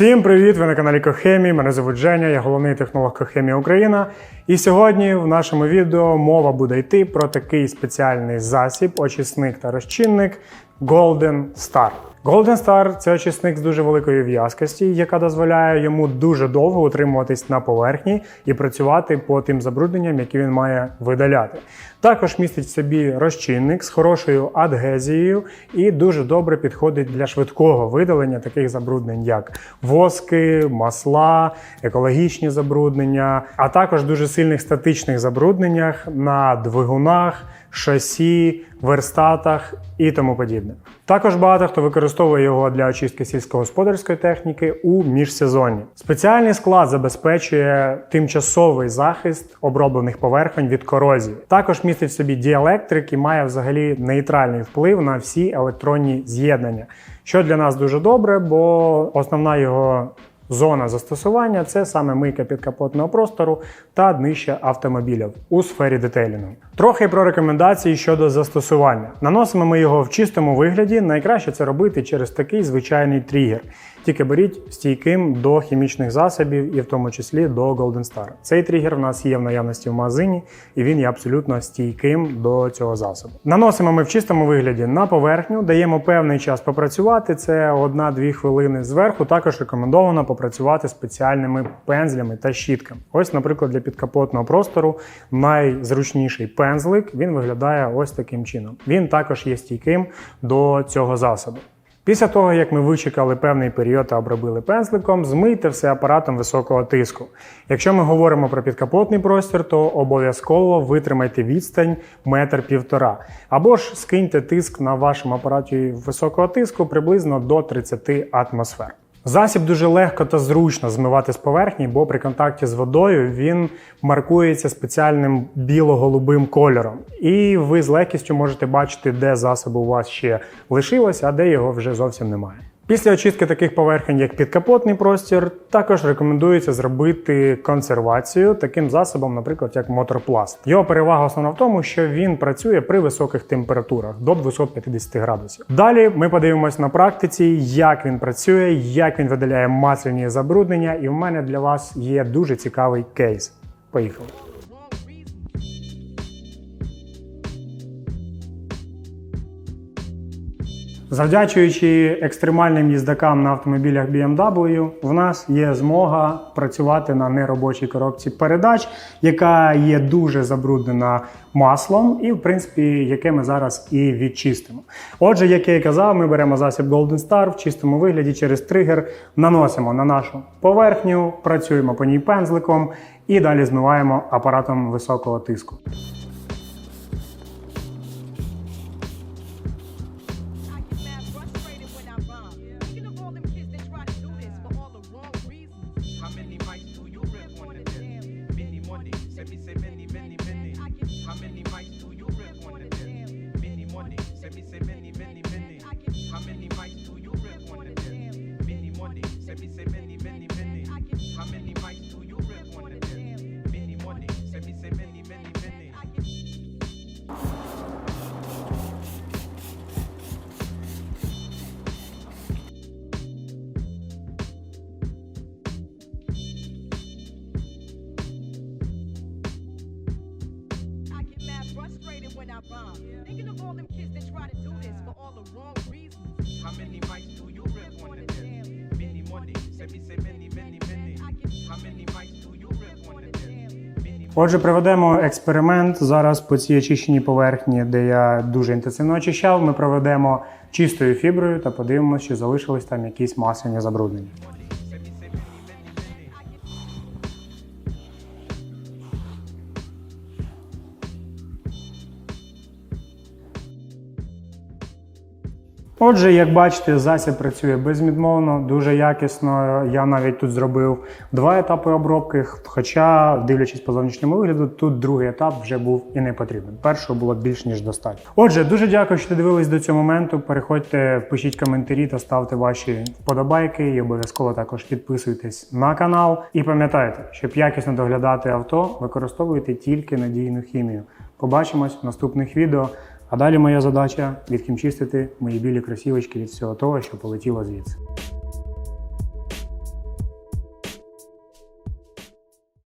Всім привіт! Ви на каналі Кохемії. Мене звуть Женя, я головний технолог Кохемії Україна. І сьогодні в нашому відео мова буде йти про такий спеціальний засіб, очисник та розчинник Golden Star. Golden Star це очисник з дуже великої в'язкості, яка дозволяє йому дуже довго утримуватись на поверхні і працювати по тим забрудненням, які він має видаляти. Також містить в собі розчинник з хорошою адгезією і дуже добре підходить для швидкого видалення таких забруднень, як воски, масла, екологічні забруднення, а також дуже сильних статичних забрудненнях на двигунах, шасі, верстатах і тому подібне. Також багато хто використовує його для очистки сільськогосподарської техніки у міжсезонні. Спеціальний склад забезпечує тимчасовий захист оброблених поверхонь від корозії. Також містить в собі діелектрик і має взагалі нейтральний вплив на всі електронні з'єднання, що для нас дуже добре, бо основна його Зона застосування це саме мийка підкапотного простору та днища автомобілів у сфері детейлінгу. Трохи про рекомендації щодо застосування. Наносимо ми його в чистому вигляді. Найкраще це робити через такий звичайний тригер. Тільки беріть стійким до хімічних засобів і в тому числі до Golden Star. Цей тригер у нас є в наявності в магазині, і він є абсолютно стійким до цього засобу. Наносимо ми в чистому вигляді на поверхню, даємо певний час попрацювати. Це 1-2 хвилини зверху. Також рекомендовано попрацювати спеціальними пензлями та щітками. Ось, наприклад, для підкапотного простору найзручніший пензлик він виглядає ось таким чином. Він також є стійким до цього засобу. Після того, як ми вичекали певний період та обробили пензликом, змийте все апаратом високого тиску. Якщо ми говоримо про підкапотний простір, то обов'язково витримайте відстань метр півтора. Або ж скиньте тиск на вашому апараті високого тиску приблизно до 30 атмосфер. Засіб дуже легко та зручно змивати з поверхні, бо при контакті з водою він маркується спеціальним біло-голубим кольором. І ви з легкістю можете бачити, де засобу у вас ще лишилось, а де його вже зовсім немає. Після очистки таких поверхень, як підкапотний простір, також рекомендується зробити консервацію таким засобом, наприклад, як моторпласт. Його перевага основна в тому, що він працює при високих температурах до 250 градусів. Далі ми подивимось на практиці, як він працює, як він видаляє масляні забруднення, і в мене для вас є дуже цікавий кейс. Поїхали. Завдячуючи екстремальним їздакам на автомобілях BMW, в нас є змога працювати на неробочій коробці передач, яка є дуже забруднена маслом, і в принципі, яке ми зараз і відчистимо. Отже, як я і казав, ми беремо засіб Golden Star в чистому вигляді через тригер, наносимо на нашу поверхню, працюємо по ній пензликом і далі змиваємо апаратом високого тиску. Say me say many, many, many. How many mics do you rip on the day? Many money, say me say many, many, many. How many mics do you rip on the day? Many money, say me say many. When I rhyme. Yeah. Thinking of all them kids that try to do this for all the wrong reasons. How many mics do you rip on the day? Many money, say me say many, many, many. How many mics do you rip on the day? Отже, проведемо експеримент зараз по цій очищеній поверхні, де я дуже інтенсивно очищав. Ми проведемо чистою фіброю та подивимося, чи залишились там якісь масляні забруднення. Отже, як бачите, засіб працює безвідмовно, дуже якісно. Я навіть тут зробив два етапи обробки. Хоча, дивлячись по зовнішньому вигляду, тут другий етап вже був і не потрібен. Першого було більш ніж достатньо. Отже, дуже дякую, що дивились до цього моменту. Переходьте, пишіть коментарі та ставте ваші вподобайки. І обов'язково також підписуйтесь на канал. І пам'ятайте, щоб якісно доглядати авто, використовуйте тільки надійну хімію. Побачимось в наступних відео. А далі моя задача відхімчистити мої білі красівочки від всього того, що полетіло звідси.